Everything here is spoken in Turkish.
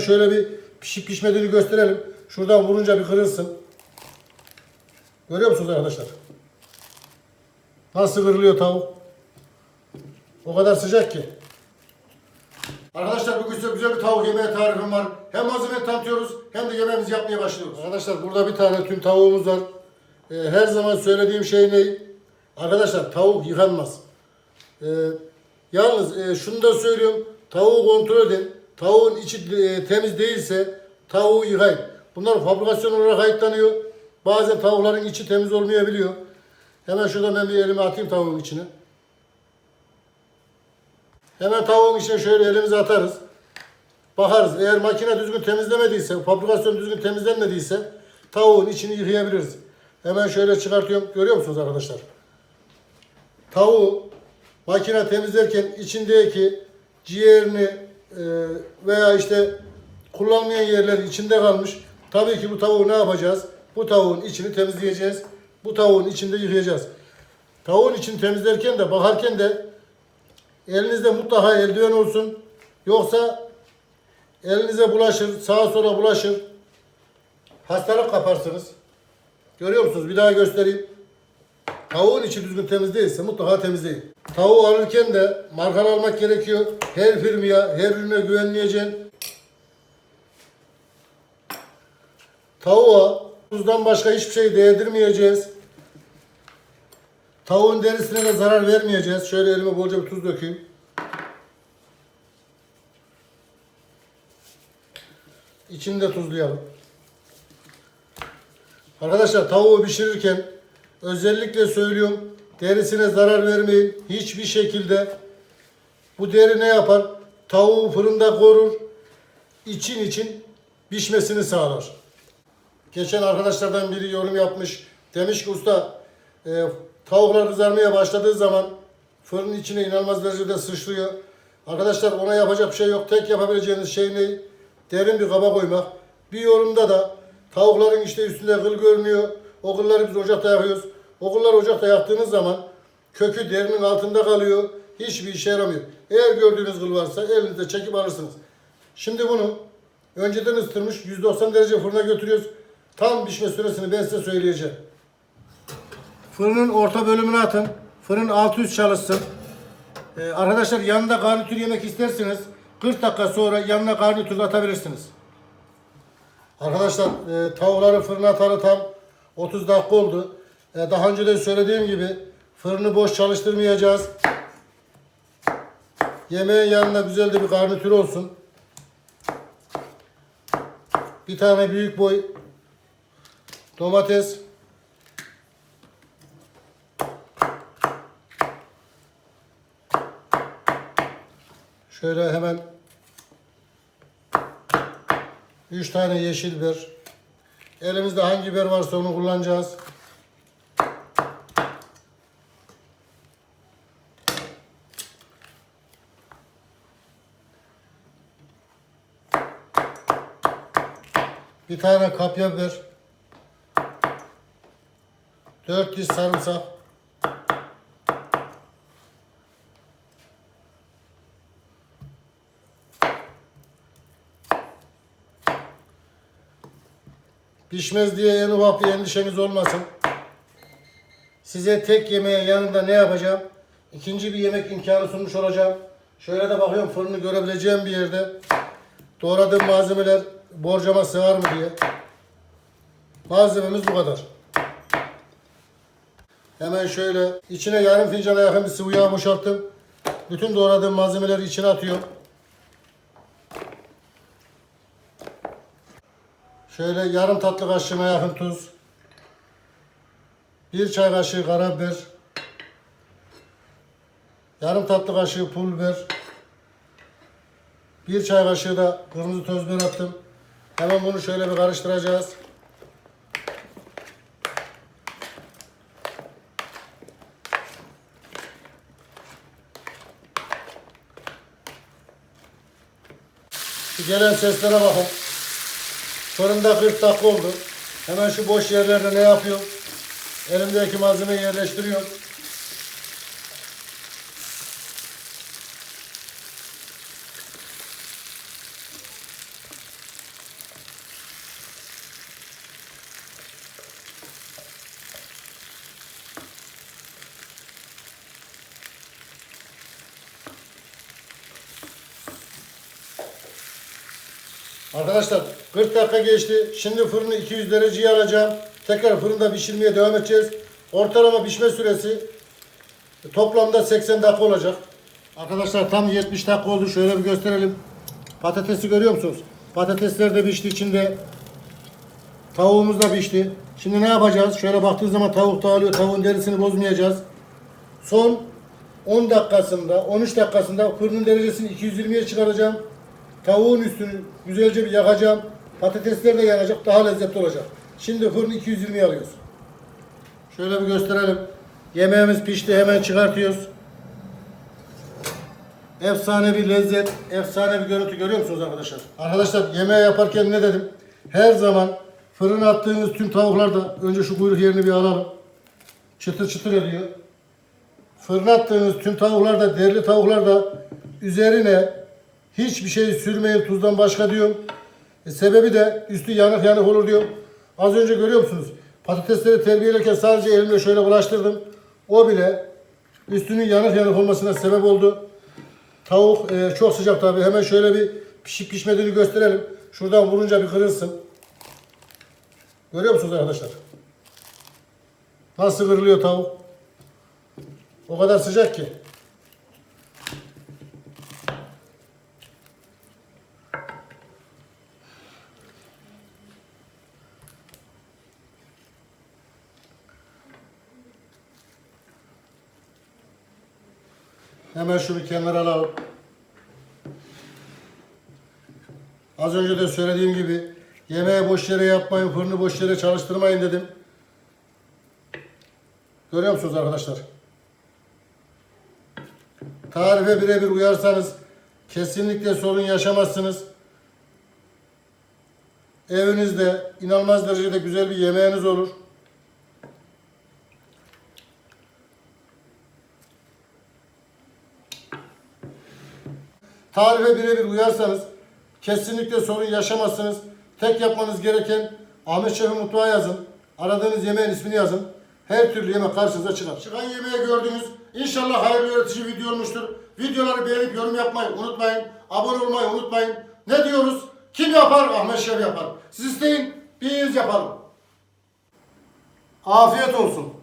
Şöyle bir pişip pişmediğini gösterelim. Şuradan vurunca bir kırılsın. Görüyor musunuz arkadaşlar? Nasıl kırılıyor tavuk? O kadar sıcak ki. Arkadaşlar bugün size güzel bir tavuk yemeği tarifim var. Hem malzeme tanıtıyoruz hem de yemeğimizi yapmaya başlıyoruz. Arkadaşlar burada bir tane tüm tavuğumuz var. Ee, her zaman söylediğim şey ne? Arkadaşlar tavuk yıkanmaz. Ee, yalnız e, şunu da söylüyorum. Tavuğu kontrol edin. Tavuğun içi e, temiz değilse tavuğu yıkayın. Bunlar fabrikasyon olarak kayıtlanıyor. Bazen tavukların içi temiz olmayabiliyor. Hemen şurada ben bir elimi atayım tavuğun içine. Hemen tavuğun içine şöyle elimizi atarız. Bakarız. Eğer makine düzgün temizlemediyse, fabrikasyon düzgün temizlenmediyse tavuğun içini yıkayabiliriz. Hemen şöyle çıkartıyorum. Görüyor musunuz arkadaşlar? Tavuğu makine temizlerken içindeki ciğerini veya işte kullanmayan yerler içinde kalmış. Tabii ki bu tavuğu ne yapacağız? Bu tavuğun içini temizleyeceğiz. Bu tavuğun içinde yıkayacağız. Tavuğun içini temizlerken de bakarken de elinizde mutlaka eldiven olsun. Yoksa elinize bulaşır, sağa sola bulaşır. Hastalık kaparsınız. Görüyor musunuz? Bir daha göstereyim. Tavuğun içi düzgün temiz değilse mutlaka temizleyin. Tavuğu alırken de markalı almak gerekiyor. Her firmaya, her ürüne güvenmeyeceksin. Tavuğa tuzdan başka hiçbir şey değdirmeyeceğiz. Tavuğun derisine de zarar vermeyeceğiz. Şöyle elime bolca bir tuz dökeyim. İçini de tuzlayalım. Arkadaşlar tavuğu pişirirken özellikle söylüyorum derisine zarar vermeyin. Hiçbir şekilde bu deri ne yapar? Tavuğu fırında korur. için için pişmesini sağlar. Geçen arkadaşlardan biri yorum yapmış. Demiş ki usta e, tavuklar kızarmaya başladığı zaman fırının içine inanılmaz derecede sıçrıyor. Arkadaşlar ona yapacak bir şey yok. Tek yapabileceğiniz şey ne? Derin bir kaba koymak. Bir yorumda da tavukların işte üstünde kıl görünüyor. O kılları biz ocakta yakıyoruz. O kılları ocakta yaktığınız zaman kökü derinin altında kalıyor. Hiçbir işe yaramıyor. Eğer gördüğünüz kıl varsa elinizde çekip alırsınız. Şimdi bunu önceden ısıtılmış 190 derece fırına götürüyoruz. Tam pişme süresini ben size söyleyeceğim. Fırının orta bölümüne atın. Fırın alt üst çalışsın. Ee, arkadaşlar yanında garnitür yemek isterseniz 40 dakika sonra yanına garnitür atabilirsiniz. Arkadaşlar e, tavukları fırına atalı tam 30 dakika oldu. E, daha önce de söylediğim gibi fırını boş çalıştırmayacağız. Yemeğin yanında güzel de bir garnitür olsun. Bir tane büyük boy domates. Şöyle hemen 3 tane yeşil biber. Elimizde hangi biber varsa onu kullanacağız. Bir tane kapya biber. 4 diş sarımsak. Pişmez diye en ufak bir endişeniz olmasın. Size tek yemeğin yanında ne yapacağım? İkinci bir yemek imkanı sunmuş olacağım. Şöyle de bakıyorum fırını görebileceğim bir yerde. Doğradığım malzemeler borcama sığar mı diye. Malzememiz bu kadar. Hemen şöyle içine yarım fincana yakın bir sıvı yağ boşalttım. Bütün doğradığım malzemeleri içine atıyorum. Şöyle yarım tatlı kaşığına yakın tuz. Bir çay kaşığı karabiber. Yarım tatlı kaşığı pul biber. Bir çay kaşığı da kırmızı toz biber attım. Hemen bunu şöyle bir karıştıracağız. Gelen seslere bakın. Fırında 40 dakika oldu. Hemen şu boş yerlerde ne yapıyorum? Elimdeki malzemeyi yerleştiriyorum. Arkadaşlar 40 dakika geçti. Şimdi fırını 200 dereceye alacağım. Tekrar fırında pişirmeye devam edeceğiz. Ortalama pişme süresi toplamda 80 dakika olacak. Arkadaşlar tam 70 dakika oldu. Şöyle bir gösterelim. Patatesi görüyor musunuz? Patatesler de pişti içinde. Tavuğumuz da pişti. Şimdi ne yapacağız? Şöyle baktığınız zaman tavuk dağılıyor. Tavuğun derisini bozmayacağız. Son 10 dakikasında, 13 dakikasında fırının derecesini 220'ye çıkaracağım. Tavuğun üstünü güzelce bir yakacağım. Patatesler de yanacak. Daha lezzetli olacak. Şimdi fırını 220'ye alıyoruz. Şöyle bir gösterelim. Yemeğimiz pişti. Hemen çıkartıyoruz. Efsane bir lezzet, efsane bir görüntü görüyor musunuz arkadaşlar? Arkadaşlar yemeği yaparken ne dedim? Her zaman fırına attığınız tüm tavuklarda önce şu kuyruk yerini bir alalım. Çıtır çıtır ediyor. Fırına attığınız tüm tavuklarda, derli tavuklarda üzerine hiçbir şey sürmeyin tuzdan başka diyorum. E, sebebi de üstü yanık yanık olur diyor. Az önce görüyor musunuz? Patatesleri terbiyelerken sadece elimle şöyle bulaştırdım. O bile üstünün yanık yanık olmasına sebep oldu. Tavuk e, çok sıcak tabi. Hemen şöyle bir pişip pişmediğini gösterelim. Şuradan vurunca bir kırılsın. Görüyor musunuz arkadaşlar? Nasıl kırılıyor tavuk? O kadar sıcak ki. Hemen şunu kenara alalım. Az önce de söylediğim gibi yemeği boş yere yapmayın, fırını boş yere çalıştırmayın dedim. Görüyor musunuz arkadaşlar? Tarife birebir uyarsanız kesinlikle sorun yaşamazsınız. Evinizde inanılmaz derecede güzel bir yemeğiniz olur. Tarife birebir uyarsanız kesinlikle sorun yaşamazsınız. Tek yapmanız gereken Ahmet Şef'in mutfağı yazın. Aradığınız yemeğin ismini yazın. Her türlü yemek karşınıza çıkar. Çıkan yemeği gördünüz. İnşallah hayırlı öğretici video olmuştur. Videoları beğenip yorum yapmayı unutmayın. Abone olmayı unutmayın. Ne diyoruz? Kim yapar? Ahmet Şef yapar. Siz isteyin, biz yapalım. Afiyet olsun.